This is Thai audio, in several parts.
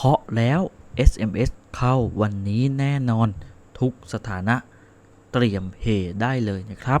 เคาะแล้ว SMS เข้าวันนี้แน่นอนทุกสถานะ เตรียมเฮได้เลยนะครับ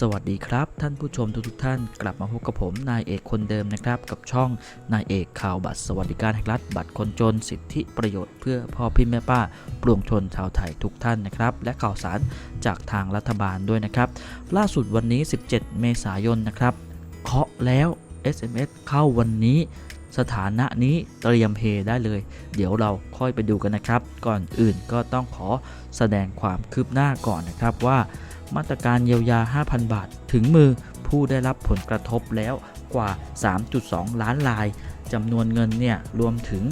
สวัสดีครับ ท่านผู้ชมทุกๆท่านกลับมาพบกับผมนายเอกคนเดิมนะครับ กับช่องนายเอกข่าวบัตรสวัสดิการแห่งรัฐบัตรคนจนสิทธิประโยชน์เพื่อพ่อพี่แม่ป้าปวงชนชาวไทยทุกท่านนะครับ และข่าวสารจากทางรัฐบาลด้วยนะครับ ล่าสุดวันนี้ 17 เมษายนนะครับเคาะแล้ว SMS เข้าวันนี้สถานะนี้เตรียมเฮได้เลย เดี๋ยวเราค่อยไปดูกันนะครับ ก่อนอื่นก็ต้องขอแสดงความคืบหน้าก่อนนะครับว่า มาตรการเยียวยา 5,000 บาท ถึงมือผู้ได้รับผลกระทบแล้วกว่า 3.2 ล้านรายจำนวนเงินเนี่ยรวมถึง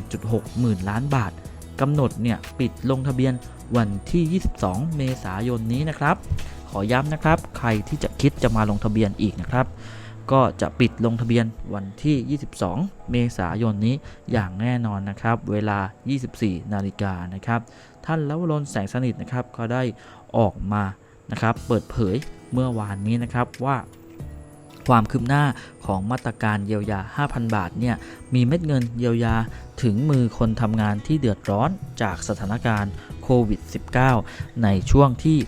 1.6 หมื่นล้านบาทกำหนดเนี่ยปิดลงทะเบียนวันที่ 22 เมษายนนี้นะครับ ขอย้ำนะครับ ใครที่จะคิดจะมาลงทะเบียนอีกนะครับ ก็จะปิดลงทะเบียนวันที่ 22 เมษายนนี้อย่างแน่นอนนะครับ เวลา 24 นาฬิกานะครับ ท่านลวรนแสงสนิทนะครับก็ได้ออกมา นะครับเปิดเผยเมื่อวานนี้นะครับว่าความคืบหน้าของมาตรการเยียวยา 5,000 บาทเนี่ยมีเม็ดเงินเยียวยาถึงมือคนทำงานที่เดือดร้อนจากสถานการณ์โควิด -19 ในช่วงที่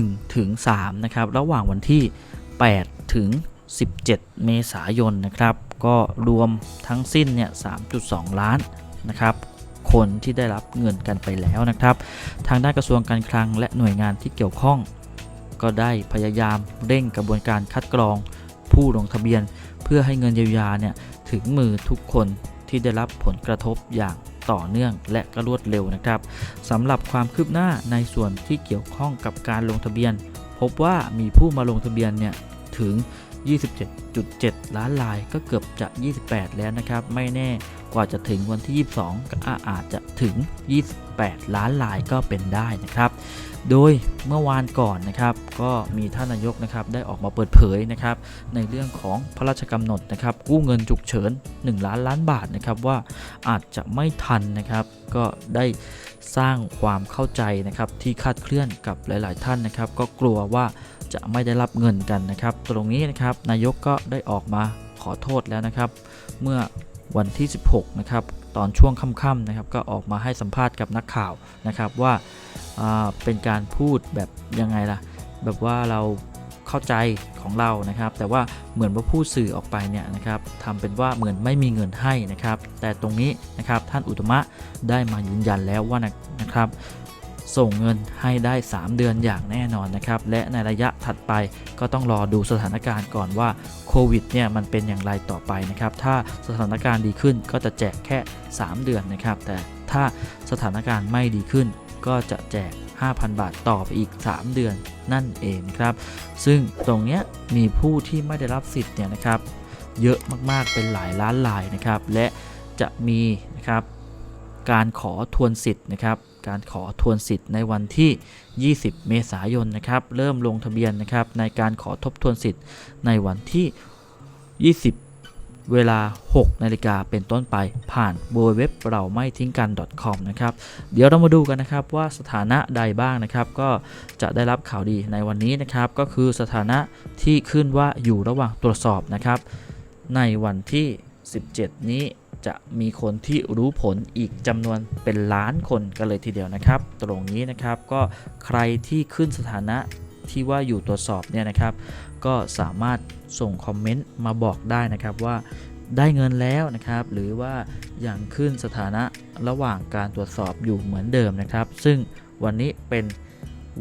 1 ถึง 3 นะครับ ระหว่างวันที่ 8 ถึง 17 เมษายนนะครับ ก็รวมทั้งสิ้นเนี่ย 3.2 ล้านนะครับคนที่ได้รับเงินกันไปแล้วนะครับ ทางด้านกระทรวงการคลังและหน่วยงานที่เกี่ยวข้อง ก็ได้พยายามเร่งกระบวนการคัดกรอง ผู้ลงทะเบียน เพื่อให้เงินเยียวยาเนี่ยถึงมือทุกคนที่ได้รับผลกระทบอย่างต่อเนื่องและก็รวดเร็วนะครับสำหรับความคืบหน้าในส่วนที่เกี่ยวข้องกับการลงทะเบียน พบว่ามีผู้มาลงทะเบียนเนี่ยถึง 27.7 ล้านรายก็เกือบจะ 28 แล้วนะครับ ไม่แน่กว่าจะถึงวันที่ 22 ก็อาจจะถึง 28 ล้านรายก็เป็นได้นะครับ โดยเมื่อวานก่อนนะครับ ก็มีท่านนายกนะครับได้ออกมาเปิดเผยนะครับ ในเรื่องของพระราชกำหนดนะครับ กู้เงินฉุกเฉิน 1 ล้านล้านบาทนะครับว่าอาจจะไม่ทันนะครับ ก็ได้สร้างความเข้าใจนะครับที่คาดเคลื่อนกับหลาย ๆ ท่านนะครับ ก็กลัวว่า จะไม่ได้รับเงินกันนะครับ ตรงนี้นะครับนายกก็ได้ออกมาขอโทษแล้วนะครับ เมื่อวันที่ 16 นะครับ ตอนช่วงค่ำๆนะครับ ก็ออกมาให้สัมภาษณ์กับนักข่าวนะครับว่าาเป็นการพูดแบบยังไงล่ะ แบบว่าเราเข้าใจของเรานะครับ แต่ว่าเหมือนว่าผู้สื่อออกไปเนี่ยนะครับทำเป็นว่าเหมือนไม่มีเงินให้นะครับ แต่ตรงนี้นะครับท่านอุตมะได้มายืนยันแล้วว่านะนะครับ ส่งเงินให้ได้ 3 เดือนอย่างแน่นอนนะครับ และในระยะถัดไปก็ต้องรอดูสถานการณ์ก่อนว่าโควิดเนี่ยมันเป็นอย่างไรต่อไปนะครับ ถ้าสถานการณ์ดีขึ้นก็จะแจกแค่ 3 เดือนนะครับ แต่ถ้าสถานการณ์ไม่ดีขึ้น ก็จะแจก 5,000 บาทต่อไปอีก 3 เดือนนั่นเองครับ ซึ่งตรงเนี้ยมีผู้ที่ไม่ได้รับสิทธิ์เนี่ยนะครับ เยอะมากๆเป็นหลายล้านรายนะครับ และจะมีนะครับการขอทวนสิทธิ์นะครับ การขอทวนสิทธิ์ในวันที่ 20 เมษายนนะครับ เริ่มลงทะเบียนนะครับในการขอทบทวนสิทธิ์ในวันที่ 20 เวลา 6 นาฬิกาเป็นต้นไปผ่านบเว็บเราไม่ทิ้งกัน .com นะครับ เดี๋ยวเรามาดูกันนะครับว่าสถานะใดบ้างนะครับ ก็จะได้รับข่าวดีในวันนี้นะครับ ก็คือสถานะที่ขึ้นว่าอยู่ระหว่างตรวจสอบนะครับ ในวันที่ 17 นี้จะมีคนที่รู้ผลอีกจำนวนเป็นล้านคนกันเลยทีเดียวนะครับ ตรงนี้นะครับก็ใครที่ขึ้นสถานะที่ว่าอยู่ตรวจสอบเนี่ยนะครับ ก็สามารถส่งคอมเมนต์มาบอกได้นะครับว่าได้เงินแล้วนะครับ หรือว่ายังขึ้นสถานะระหว่างการตรวจสอบอยู่เหมือนเดิมนะครับ ซึ่งวันนี้เป็น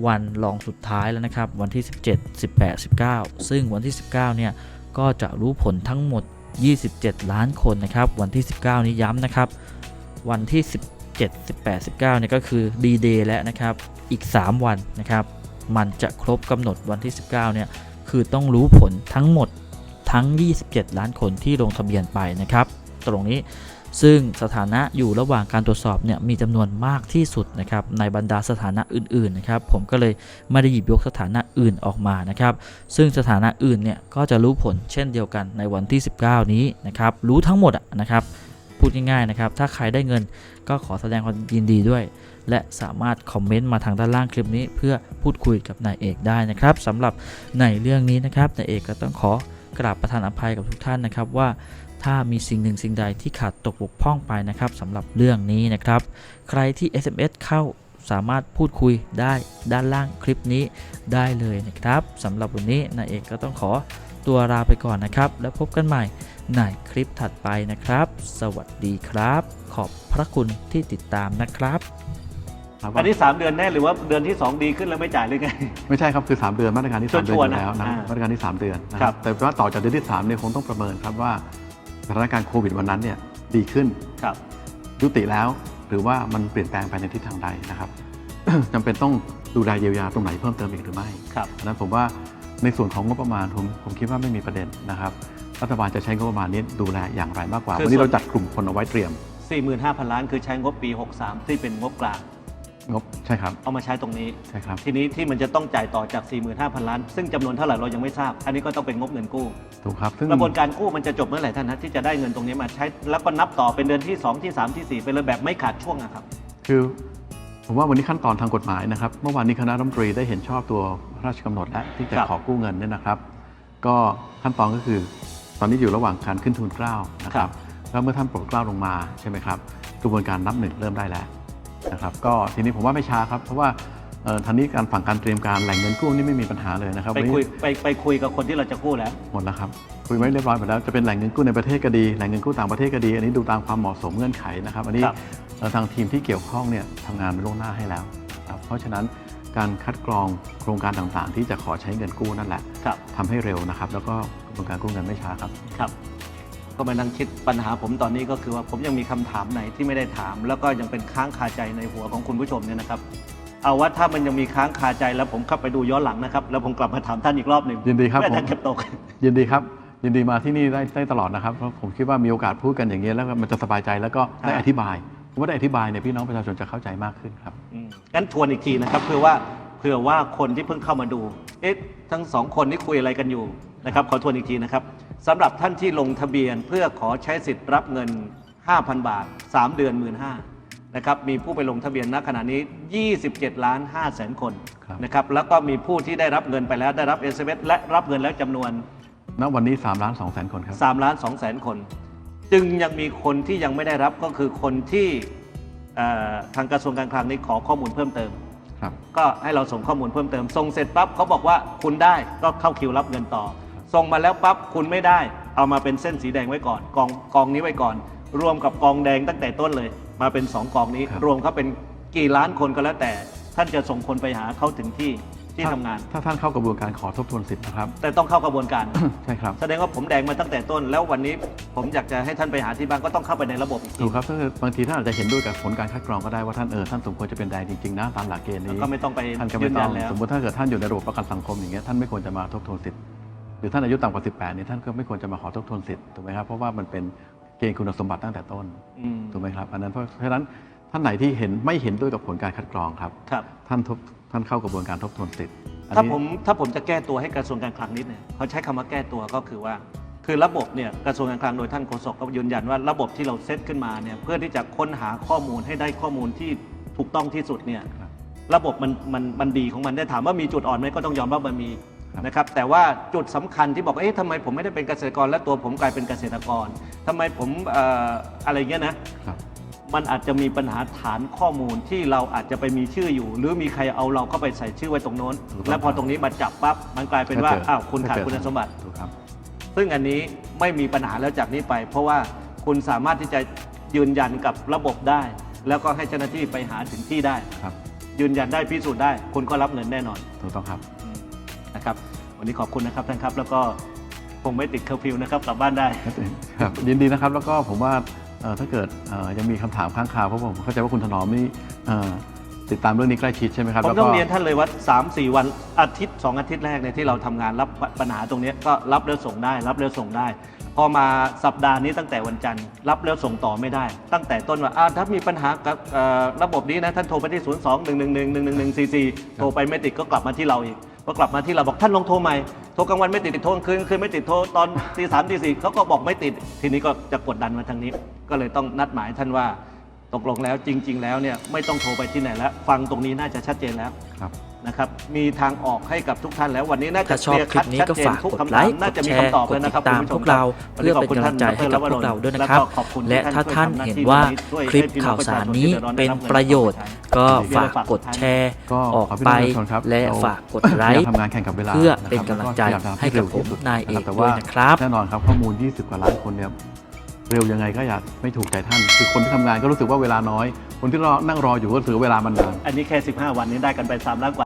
วันรองสุดท้ายแล้วนะครับ วันที่ 17 18 19 ซึ่งวันที่ 19 เนี่ยก็จะรู้ผลทั้งหมด 27 ล้านคนนะครับ วันที่ 19 นี้ย้ำนะครับ วันที่ 17 18 19เนี่ยก็คือดีเดย์แล้วนะครับ อีก 3 วันนะครับ มันจะครบกำหนดวันที่ 19 เนี่ย คือต้องรู้ผลทั้งหมดทั้ง 27 ล้านคนที่ลงทะเบียนไปนะครับ ตรงนี้ ซึ่งสถานะอยู่ระหว่างการตรวจสอบเนี่ยมีจำนวนมากที่สุดนะครับในบรรดาสถานะอื่นๆนะครับผมก็เลยไม่ได้หยิบยกสถานะอื่นออกมานะครับซึ่งสถานะอื่นเนี่ยก็จะรู้ผลเช่นเดียวกันในวันที่ 19 นี้นะครับรู้ทั้งหมดอะนะครับพูดง่ายๆนะครับถ้าใครได้เงินก็ขอแสดงความยินดีด้วย และสามารถคอมเมนต์มาทางด้านล่างคลิปนี้ เพื่อพูดคุยกับนายเอกได้นะครับสำหรับในเรื่องนี้นะครับนายเอกก็ต้องขอกราบประทานอภัยกับทุกท่านนะครับว่า ถ้ามีสิ่งหนึ่งสิ่งใดที่ขาดตกบกพร่องไปนะครับสำหรับเรื่องนี้นะครับ ใครที่ SMS เข้าสามารถพูดคุยได้ด้านล่างคลิปนี้ได้เลยนะครับสำหรับวันนี้นายเอกก็ต้องขอตัวลาไปก่อนนะครับ แล้วพบกันใหม่ในคลิปถัดไปนะครับ สวัสดีครับ ขอบพระคุณที่ติดตามนะครับครับอันนี้ 3 เดือนแน่หรือว่าเดือนที่ 2 ดีขึ้นแล้วไม่จ่ายหรือไง ไม่ใใช่ครับคือ 3 เดือนมาตรการที่3เดือนชัวร์อๆยู่แล้วนะนะมาตรการที่ 3 เดือนนะคครัรับบแต่ว่าต่อจากเดือนที่3เนี่ยคงต้องประเมินครับว่า สถานการณ์โควิดวันนั้นเนี่ยดีขึ้นครับยุติแล้วหรือว่ามันเปลี่ยนแปลงไปในทิศทางใดนะครับจำเป็นต้องดูแลเยียวยาตรงไหนเพิ่มเติมอีกหรือไม่ครับดังนั้นผมว่าในส่วนของงบประมาณผมผมคิดว่าไม่มีประเด็นนะครับ รัฐบาลจะใช้งบประมาณนี้ดูแลอย่างไรมากกว่าคือวันนี้ส่วนเราจัดกลุ่มคนเอาไว้เตรียม 45,000 ล้านคือใช้งบปี 63 ที่เป็นงบกลางงบ ใช่ครับ เอามาใช้ตรงนี้ ใช่ครับ ทีนี้ที่มันจะต้องจ่ายต่อจาก 45,000 ล้าน ซึ่งจำนวนเท่าไหร่เรายังไม่ทราบ อันนี้ก็ต้องเป็นงบเงินกู้ ถูกครับ ซึ่งกระบวนการกู้มันจะจบเมื่อไหร่ท่านนะที่จะได้เงินตรงนี้มาใช้ แล้วก็นับต่อเป็นเดือนที่ 2 ที่ 3 ที่4ไปเลยแบบไม่ขาดช่วงอะครับ คือผมว่าวันนี้ขั้นตอนทางกฎหมายนะครับ เมื่อวานนี้คณะรัฐมนตรีได้เห็นชอบตัวพระราชกำหนดและที่จะครับขอกู้เงินเนี่ยนะครับ ก็ขั้นตอนก็คือ ตอนนี้อยู่ระหว่างการขึ้นทุนเกล้านะครับแล้วเมื่อท่านโปรดเกล้าลงมาใช่ไหมครับกระบวนการนับหนึ่งเริ่มได้แล้ว นะครับก็ทีนี้ผมว่าไม่ช้าครับ เพราะว่าเอ่อทางนี้การฝั่งการเตรียมการแหล่งเงินกู้นี่ไม่มีปัญหาเลยนะครับไปวันนี้ คุยไปไปคุยกับคนที่เราจะกู้แล้ว หมดแล้วครับ คุยไว้เรียบร้อยหมดแล้วจะเป็นแหล่งเงินกู้ในประเทศก็ดีแหล่งเงินกู้ต่างประเทศก็ดี อันนี้ดูตามความเหมาะสมเงื่อนไขนะครับอันนี้ครับเอ่อทางทีมที่เกี่ยวข้องเนี่ยทำงานไปล่วงหน้าให้แล้วครับเพราะฉะนั้นการคัดกรองโครงการต่างๆ ที่จะขอใช้เงินกู้นั่นแหละครับ ทำให้เร็วนะครับ แล้วก็กระบวนการกู้เงินไม่ช้าครับ ครับ ก็มานั่งคิดปัญหาผมตอนนี้ก็คือว่าผมยังมีคำถามไหนที่ไม่ได้ถาม แล้วก็ยังเป็นค้างคาใจในหัวของคุณผู้ชมเนี่ยนะครับ เอาว่าถ้ามันยังมีค้างคาใจแล้วผมเข้าไปดูย้อนหลังนะครับ แล้วผมกลับมาถามท่านอีกรอบหนึ่งยินดีครับเพื่อผมท่านเก็บตก ยินดีครับ ยินดีมาที่นี่ได้ได้ตลอดนะครับเพราะผมคิดว่ามีโอกาสพูดกันอย่างนี้ยแล้วก็มันจะสบายใจแล้วก็ได้ครับอธิบายผมว่าได้อธิบายเนี่ยพี่น้องประชาชนจะเข้าใจมากขึ้นครับอืมงั้นทวนอีกทีนะครับเพื่อว่าเพื่อว่าคนที่เพิ่งเข้ามาดู เอ๊ะทั้งสองคนนี่คุยอะไรกันอยู่นะครับขอทวนอีกทีนะครับ สำหรับท่านที่ลงทะเบียนเพื่อขอใช้สิทธิ์รับเงิน 5,000 บาท 3 เดือน 1 5ื่นนะครับมีผู้ไปลงทะเบียนณขณะนี้ 27 ล้าน5แสนคนครับนะครับแล้วก็มีผู้ที่ได้รับเงินไปแล้วได้รับ s อ s และรับเงินแล้วจำนวนณวันนี้3ล้าน2แสนคนครับ3ล้าน2แสนคน จึงยังมีคนที่ยังไม่ได้รับก็คือคนที่เอ่อทางกระทรวงการคลังนี้ขอข้อมูลเพิ่มเติมครับก็ให้เราส่งข้อมูลเพิ่มเติมส่งเสร็จปั๊บเขาบอกว่าคุณได้ก็เข้าคิวรับเงินต่อ ส่งมาแล้วปั๊บคุณไม่ได้ เอามาเป็นเส้นสีแดงไว้ก่อน กองกองนี้ไว้ก่อน รวมกับกองแดงตั้งแต่ต้นเลย มาเป็น 2 กองนี้ ครับ รวมเขาเป็นกี่ล้านคนก็แล้วแต่ ท่านจะส่งคนไปหาเขาถึงที่ที่ทำงาน ถ้าท่านเข้ากระบวนการขอทบทวนสิทธิ์นะครับ แต่ต้องเข้ากระบวนการ ใช่ครับแสดงว่าผมแดงมาตั้งแต่ต้น แล้ววันนี้ผมอยากจะให้ท่านไปหาที่บ้านก็ต้องเข้าไปในระบบอีกทีถูกครับถ้าเกิดบางทีท่านอาจจะเห็นด้วยกับผลการคัดกรองก็ได้ว่าท่านเออท่านสมควรจะเป็นแดงจริงๆนะตามหลักเกณฑ์นี้ก็ไม่ต้องไปท่านก็ยืไม่นต้ยัอนงแล้ว สมมติถ้าเกิดท่านอยู่ในระบบประกันสังคมอย่างเงี้ยท่านไม่ควรจะมาทบทวนสิทธิ์ห รือท่านอายุต่ำกว่า 18เนี่ยท่านก็ไม่ควรจะมาขอทบทวนสิทธิ์ถูกไหมครับเพราะว่ามันเป็นเกณฑ์คุณสมบัติตั้งแต่ต้นอืมถูกไหมครับอันนั้นเพราะเพราะฉะนั้นท่านไหนที่เห็นไม่เห็นด้วยกับผลการคัดกรองครับครับท่านทบท่านเข้ากระบวนการทบทวนสิทธิ์อันถ้านี้ผมถ้าผมจะแก้ตัวให้กระทรวงการคลังนิดเนี่ยเขาใช้คำว่าแก้ตัวก็คือว่า คือระบบเนี่ยกระทรวงการคลังโดยท่านโฆษกก็ยืนยันว่าระบบที่เราเซตขึ้นมาเนี่ยเพื่อที่จะค้นหาข้อมูลให้ได้ข้อมูลที่ถูกต้องที่สุดเนี่ยครับระบบมันมันมันดีของมันได้ถามว่ามีจุดอ่อนไหมก็ต้องยอมรับมันมีครับ นะครับแต่ว่าจุดสำคัญที่บอกเอ๊ะทำไมผมไม่ได้เป็นเกษตรกร และตัวผมกลายเป็นเกษตรกรทำไมผมเอ่ออะไรเงี้ยนะครับมันอาจจะมีปัญหาฐานข้อมูลที่เราอาจจะไปมีชื่ออยู่ หรือมีใครเอาเราเข้าไปใส่ชื่อไว้ตรงโน้นถูกต้องแล้วพอตรงนี้มาจับปั๊บมันกลายเป็นว่าก็จอ้าวคุณขาดก็เจคุณสมบัติถูกครับซึ่งอันนี้ไม่มีปัญหาแล้วจากนี้ไป เพราะว่าคุณสามารถที่จะยืนยันกับระบบได้ แล้วก็ให้เจ้าหน้าที่ไปหาถึงที่ได้ครับยืนยันได้พิสูจน์ได้ คุณก็รับเงินแน่นอนถูกต้องครับอืม นะครับวันนี้ขอบคุณนะครับท่านครับแล้วก็คงไม่ติดเคอร์ฟิวนะครับกลับบ้านได้ ครับยินดีนะครับแล้วก็ผมว่าเอ่อถ้าเกิดเอ่อยังมีคำถามข้างคาวเพราะผมเข้าใจว่าคุณถนอมนี่เอ่อติดติดตามเรื่องนี้ใกล้ชิดใช่ไหมครับผมแล้วต้อก็งเรียนท่านเลยว่า 3 4 วันอาทิตย์ 2 อาทิตย์แรกเนี่ยที่เราทำงานรับปัญหาตรงเนี้ยก็รับแล้วส่งได้ รับแล้วส่งได้ พอมาสัปดาห์นี้ตั้งแต่วันจันทร์รับแล้วส่งต่อไม่ได้ ตั้งแต่ต้นว่าอ่าถ้ามีปัญหากับเอ่อระบบนี้นะ ท่านโทรไปที่ 0 2 1 1 1 1 1 1 4 4 โทรไปไม่ติดก็กลับมาที่เราอีก พอกลับมาที่เราบอกท่านลองโทรใหม่โทรกลางวันไม่ติดโทรกลางคืนกลางคืนไม่ติดโทรตอนตีสามตีสี่เขาก็บอกไม่ติด ทีนี้ก็จะกดดันมาทางนี้ ก็เลยต้องนัดหมายท่านว่าตกลงแล้วจริง ๆ แล้วเนี่ยไม่ต้องโทรไปที่ไหนแล้ว ฟังตรงนี้น่าจะชัดเจนแล้วครับ นะครับมีทางออกให้กับทุกท่านแล้ววันนี้น่าจะถ้าชอบเคลียร์คลิคัปดนี้ชัดก็เจนฝากทุกกดคำไลถามค์น่ากจะดมีแชร์คำตอบกแล้ดวนะติครับดตามคุณผู้ชพวกเราวันเพื่นี้อขอบเป็นคุณกำลังใจให้กับพวกเราด้วยนะครับ แล้วก็ขอบคุณและที่ถ้าท่านช่วยเห็นทำว่าช่วยคลิปให้พี่น้ข่าองวประชสารชนนี้ที่ดือดร้อเป็นได้งิประโยชน์ ก็มีอะไรฝากฝากกดแชร์ก็ออกขอพี่ไปน้องประชาชนครับและเราฝากกดไลพยายาค์มทำงานแข่งกับเวลาเพื่อนะครับเป็นกำลังใจแล้วพยายามทำให้กับเร็วที่สุดผมนายเอกแต่ด้วยนะครับแน่นอนครับข้อมูล 20 กว่าล้านคนเนี่ยเร็วยังไงก็อยากไม่ถูกใจท่าน คือคนที่ทำงานก็รู้สึกว่าเวลาน้อย คนที่รอนั่งรออยู่ก็รู้สึกว่าเวลามันนาน อันนี้แค่ 15 วันนี้ได้กันไป3ล้านกว่า